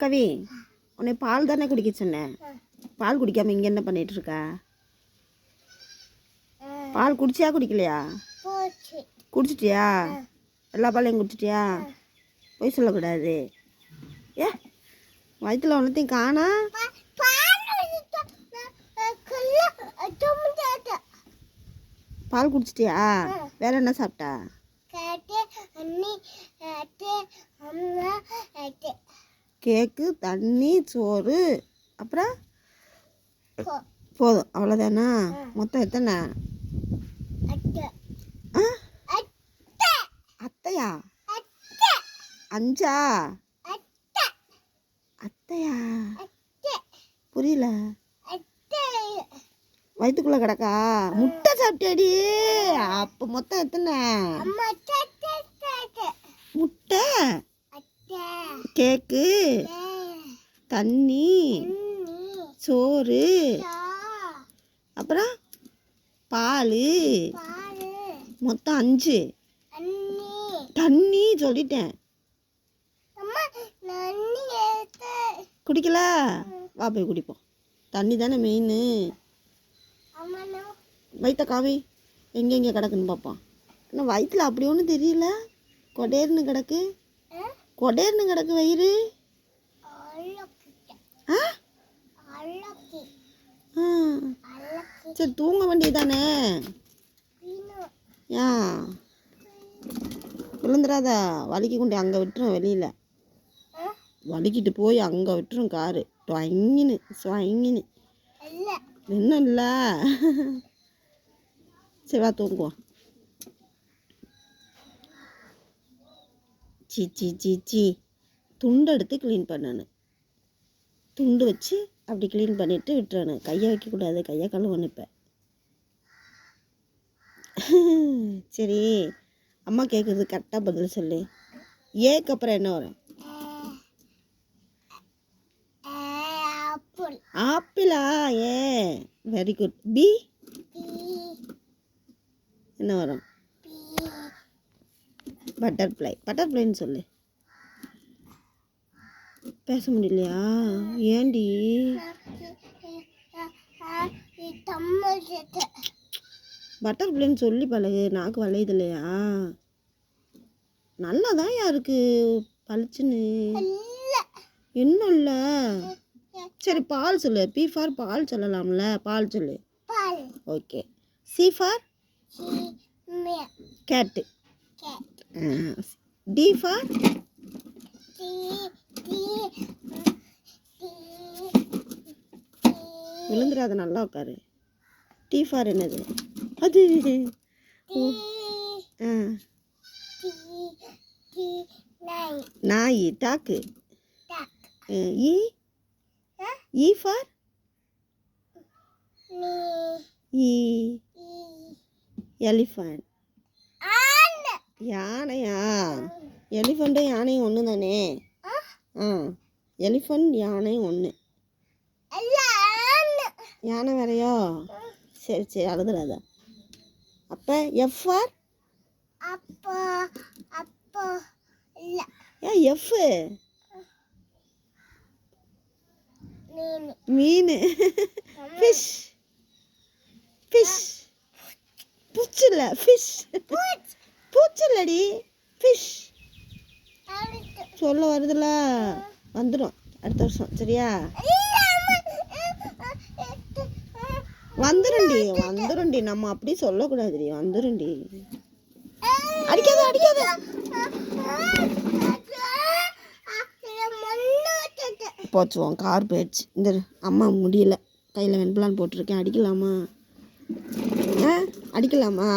கவி உன்னை பால் தானே குடிக்க சொன்னேன் பால் குடிக்காம இங்கே என்ன பண்ணிட்டு இருக்க பால் குடிச்சியா குடிக்கலையா? குடிச்சிட்டியா? எல்லா பாலையும் குடிச்சிட்டியா? பொய் சொல்லக்கூடாது. ஏ வயிற்றுல ஒன்றத்தையும் காணா? பால் குடிச்சிட்டியா? வேற என்ன சாப்பிட்டா? கேக்கு தண்ணி சோறு அப்புறம் போதும். அவ்வளோதானா மொத்தம் எத்தனை? அத்தையா? அஞ்சா? அத்தையா? புரியல. வயிற்றுக்குள்ளே கிடக்கா? முட்டை சாப்பிட்டியாடி? அப்போ மொத்தம் எத்தனை? முட்டை? கேக்கு தண்ணி சோறு அப்புறம் பால் மொத்தம் அஞ்சு. தண்ணி சொல்லிட்டேன். குடிக்கல? வா போய் குடிப்போம். தண்ணி தானே மெயின் வைத்த காவி எங்கெங்கே கிடக்குன்னு பார்ப்போம் ஆனால் வயிற்றுல அப்படி ஒன்றும் தெரியல. கொடேர்னு கிடக்கு. கொடேர்னு கிடக்கு வயிறு. ஆ? ஆ. சரி தூங்க வேண்டியதானே ஏன் விழுந்துடாத. வலிக்கு கொண்டு அங்கே விட்டுரும் வெளியில். வலிக்கிட்டு போய் அங்கே விட்டுரும் காரு. ஸ்வங்கின்னு ஸ்வங்கின்னு இன்னும் இல்லை. சரி வா தூங்குவோம். சி சி சி சி. துண்டு எடுத்து க்ளீன் பண்ணணும். துண்டு வச்சு அப்படி க்ளீன் பண்ணிட்டு விட்டுறணும். கையை வைக்கக்கூடாது. கையை கழுவணும் இப்போ சரி. அம்மா கேட்குறது கரெக்டாக பதில் சொல்லு. ஏக்கு அப்புறம் என்ன வரும்? ஆப்பிளா. ஏ வெரி குட் பி என்ன வரும்? பட்டர்ஃப்ளை பட்டர்ஃப்ளைன்னு சொல்லு. பேச முடியலையா? ஏண்டி? பட்டர்ஃப்ளைன்னு சொல்லி பழகு. நாக்கு வளையுது இல்லையா நல்லா தான் இருக்கு. பளிச்சுன்னு. இன்னும் இல்லை? சரி பால் சொல்லு. பி ஃபார் பால் சொல்லலாம்ல. பால் சொல்லு. Okay C for cat D for விழுந்துடாத நல்லா உட்காரு. டி ஃபார் என்னது? அது. நாய். Dog. E E for E elephant யானையா? எலிஃபண்ட்டும் யானையும் ஒன்று தானே? ஆ எலிஃபண்ட் யானை ஒன்று யானை வேறையோ? சரி சரி அழுதுறாத. அப்போ எஃப்ஆர் அப்போ அப்போ இல்ல ஏன் எஃப் மீன். ஃபிஷ் ஃபிஷ் புச்சில்ல ஃபிஷ் பூச்சி இல்லடி ஃபிஷ் சொல்ல வருதுல வந்துடும் அடுத்த வருஷம். சரியா? வந்துரும்டி வந்துரும்டி நம்ம அப்படி சொல்லக்கூடாதுடி. வந்துரும்டி அடிக்காத அடிக்காத. போச்சுவோம் கார் போயிடுச்சு. இந்த அம்மா முடியல. கையில் வெண்பலான் போட்டிருக்கேன். அடிக்கலாமா? ஆ அடிக்கலாமா?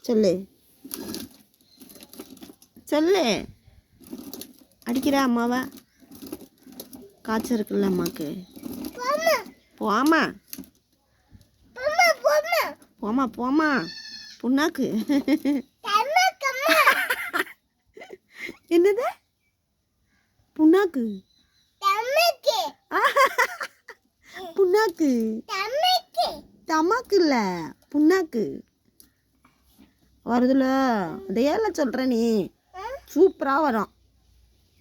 சொல்லு. சொல்லு. அடிக்கிற அம்மாவை. காய்ச்சல் இருக்குல்ல அம்மாக்கு போமா போமா போமா புண்ணாக்கு. என்னது? புண்ணாக்கு. புண்ணாக்கு. தமாக்கு இல்லை புண்ணாக்கு. வருதுல. அதையெல்லாம் சொல்கிற நீ. சூப்பராக வரும்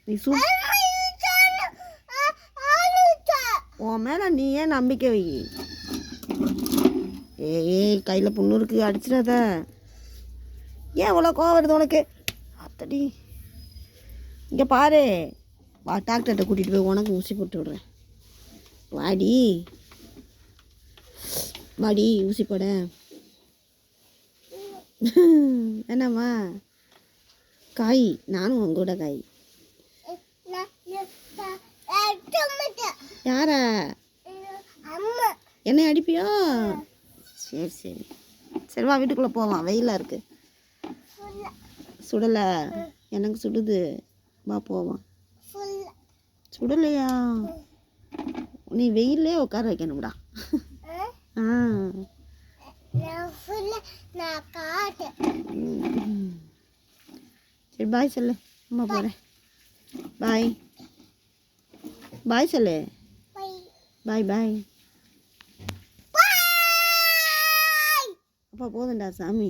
நீ சூப் உன் மேலே நீ ஏன் நம்பிக்கை வை. ஏ ஏய் கையில் புண்ணு இருக்கு அடிச்சிடாத. ஏன் இவ்வளோ கோவம் வருது உனக்கு? அத்தடி. இங்கே பாரு. வா டாக்டர்கிட்ட கூட்டிகிட்டு போய் உனக்கு ஊசி போட்டு விட்றேன். வாடி. வாடி ஊசி போட. என்னம்மா? காய் நானும் உங்க கூட காய். யாரா? அம்மா என்னை அடிப்பியோ? சரி சரி. சரி வா வீட்டுக்குள்ளே போவான் வெயிலாக இருக்கு. சுடலை. எனக்கு சுடுது. வா போவான் சுடலையா? நீ வெயிலே உட்கார வைக்கணும்டா ஆ. நான் காட்டு. சரி பாய் சொல்லு. அம்மா போகிறேன் பாய் பாய் சொல்லு. பாய் பாய் அப்பா போதும்டா சாமி.